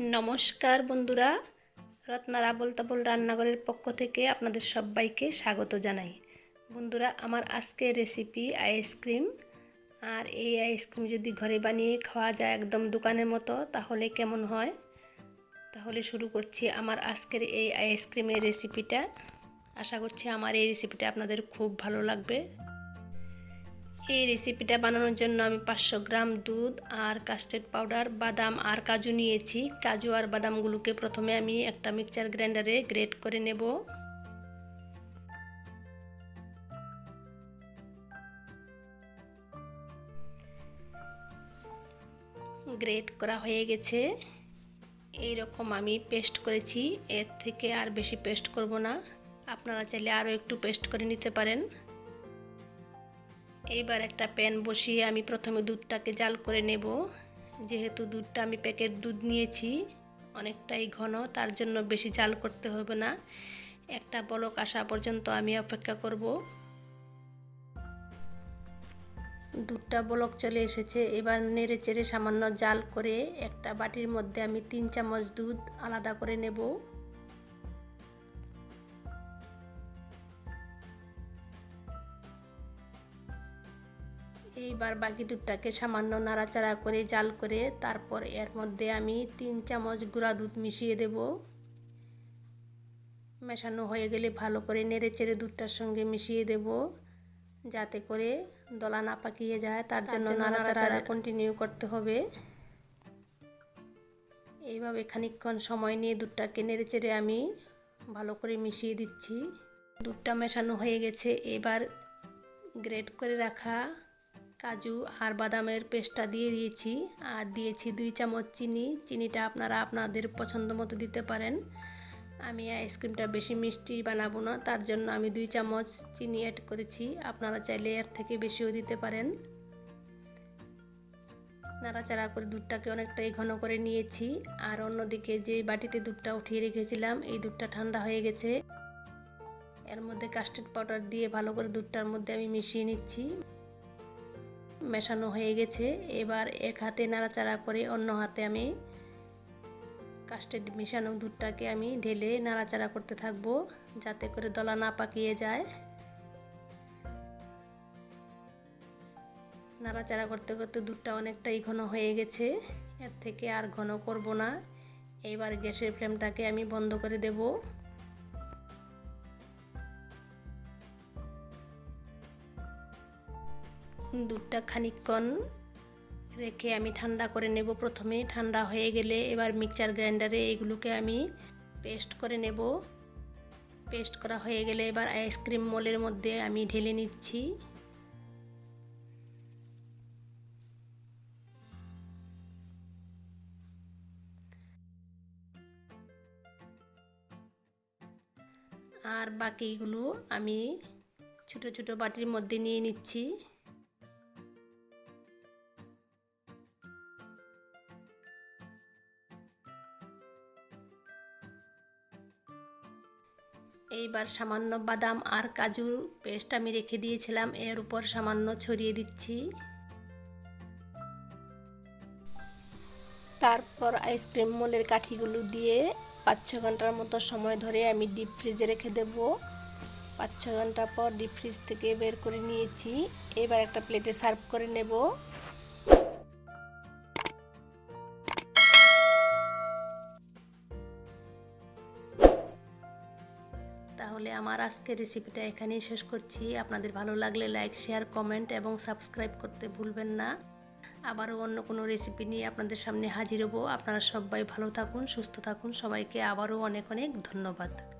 নমস্কার বন্ধুরা, রত্নার আবল তাবল রান্নাঘরের পক্ষ থেকে আপনাদের সবাইকে স্বাগত জানাই। বন্ধুরা, আমার আজকের রেসিপি আইসক্রিম আর এই আইসক্রিম যদি ঘরে বানিয়ে খাওয়া যায় একদম দোকানের মতো, তাহলে কেমন হয়? তাহলে শুরু করছি আমার আজকের এই আইসক্রিমের রেসিপিটা আশা করছি আমার এই রেসিপিটা আপনাদের খুব ভালো লাগবে। এই রেসিপিটা বানানোর জন্য আমি পাঁচশো গ্রাম দুধ আর কাস্টার্ড পাউডার বাদাম আর কাজু নিয়েছি। কাজু আর বাদামগুলোকে প্রথমে আমি একটা মিক্সচার গ্রাইন্ডারে গ্রেট করে নেব। গ্রেট করা হয়ে গেছে। এই রকম আমি পেস্ট করেছি। এর থেকে আর বেশি পেস্ট করব না। আপনারা চাইলে আরও একটু পেস্ট করে নিতে পারেন। এইবার একটা প্যান বসিয়ে আমি প্রথমে দুধটাকে জাল করে নেব। যেহেতু দুধটা আমি প্যাকেট দুধ নিয়েছি, অনেকটাই ঘন, তার জন্য বেশি জাল করতে হবে না। একটা বলক আসা পর্যন্ত আমি অপেক্ষা করব। দুধটা বলক চলে এসেছে, এবার নেড়ে চেড়ে সামান্য জাল করে একটা বাটির মধ্যে আমি তিন চামচ দুধ আলাদা করে নেব। এইবার বাকি দুধটাকে সামান্য নাড়াচাড়া করে জাল করে তারপর এর মধ্যে আমি তিন চামচ গুঁড়া দুধ মিশিয়ে দেব। মেশানো হয়ে গেলে ভালো করে নেড়ে চেড়ে দুধটার সঙ্গে মিশিয়ে দেব যাতে করে দলা না পাকিয়ে যায় তার জন্য নাড়াচাড়া কন্টিনিউ করতে হবে। এইভাবে খানিকক্ষণ সময় নিয়ে দুধটাকে নেড়ে চেড়ে আমি ভালো করে মিশিয়ে দিচ্ছি। দুধটা মেশানো হয়ে গেছে এবার গ্রেট করে রাখা কাজু আর বাদামের পেস্টটা দিয়ে দিয়েছি। আর দিয়েছি দুই চামচ চিনি। চিনিটা আপনারা আপনাদের পছন্দ মতো দিতে পারেন। আমি আইসক্রিমটা বেশি মিষ্টি বানাবো না। তার জন্য আমি দুই চামচ চিনি অ্যাড করেছি। আপনারা চাইলে এর থেকে বেশিও দিতে পারেন। নাড়াচাড়া করে দুধটাকে অনেকটাই ঘন করে নিয়েছি। আর অন্যদিকে যে বাটিতে দুধটা উঠিয়ে রেখেছিলাম, এই দুধটা ঠান্ডা হয়ে গেছে। এর মধ্যে কাস্টার্ড পাউডার দিয়ে ভালো করে দুধটার মধ্যে আমি মিশিয়ে নিচ্ছি। মেশানো হয়ে গেছে। এবার এক হাতে নাড়াচাড়া করে অন্য হাতে আমি কাস্টার্ড মেশানো দুধটাকে আমি ঢেলে নাড়াচাড়া করতে থাকব, যাতে করে দলা না পাকিয়ে যায়। নাড়াচাড়া করতে করতে দুধটা অনেকটাই ঘন হয়ে গেছে। এর থেকে আর ঘন করব না। এইবার গ্যাসের ফ্লেমটাকে আমি বন্ধ করে দেবো। দুধটা খানিকক্ষণ রেখে আমি ঠান্ডা করে নেব প্রথমে। ঠান্ডা হয়ে গেলে এবার মিক্সচার গ্রাইন্ডারে এগুলোকে আমি পেস্ট করে নেব। পেস্ট করা হয়ে গেলে এবার আইসক্রিম মলের মধ্যে আমি ঢেলে নিচ্ছি। আর বাকিগুলো আমি ছোট ছোট বাটির মধ্যে নিয়ে নিচ্ছি। এইবার সামান্য বাদাম আর কাজুর পেস্ট আমি রেখে দিয়েছিলাম, এর উপর সামান্য ছড়িয়ে দিচ্ছি। তারপর আইসক্রিম মোলের কাঠিগুলো দিয়ে পাঁচ ছ ঘণ্টার মতো সময় ধরে আমি ডিপ ফ্রিজে রেখে দেব। পাঁচ ছ ঘণ্টা পর ডিপ ফ্রিজ থেকে বের করে নিয়েছি। এবার একটা প্লেটে সার্ভ করে নেব। তাহলে আমার আজকের রেসিপিটা এখানেই শেষ করছি। আপনাদের ভালো লাগলে লাইক শেয়ার কমেন্ট এবং সাবস্ক্রাইব করতে ভুলবেন না। আবারও অন্য কোনো রেসিপি নিয়ে আপনাদের সামনে হাজির হব। আপনারা সবাই ভালো থাকুন, সুস্থ থাকুন। সবাইকে আবারও অনেক অনেক ধন্যবাদ।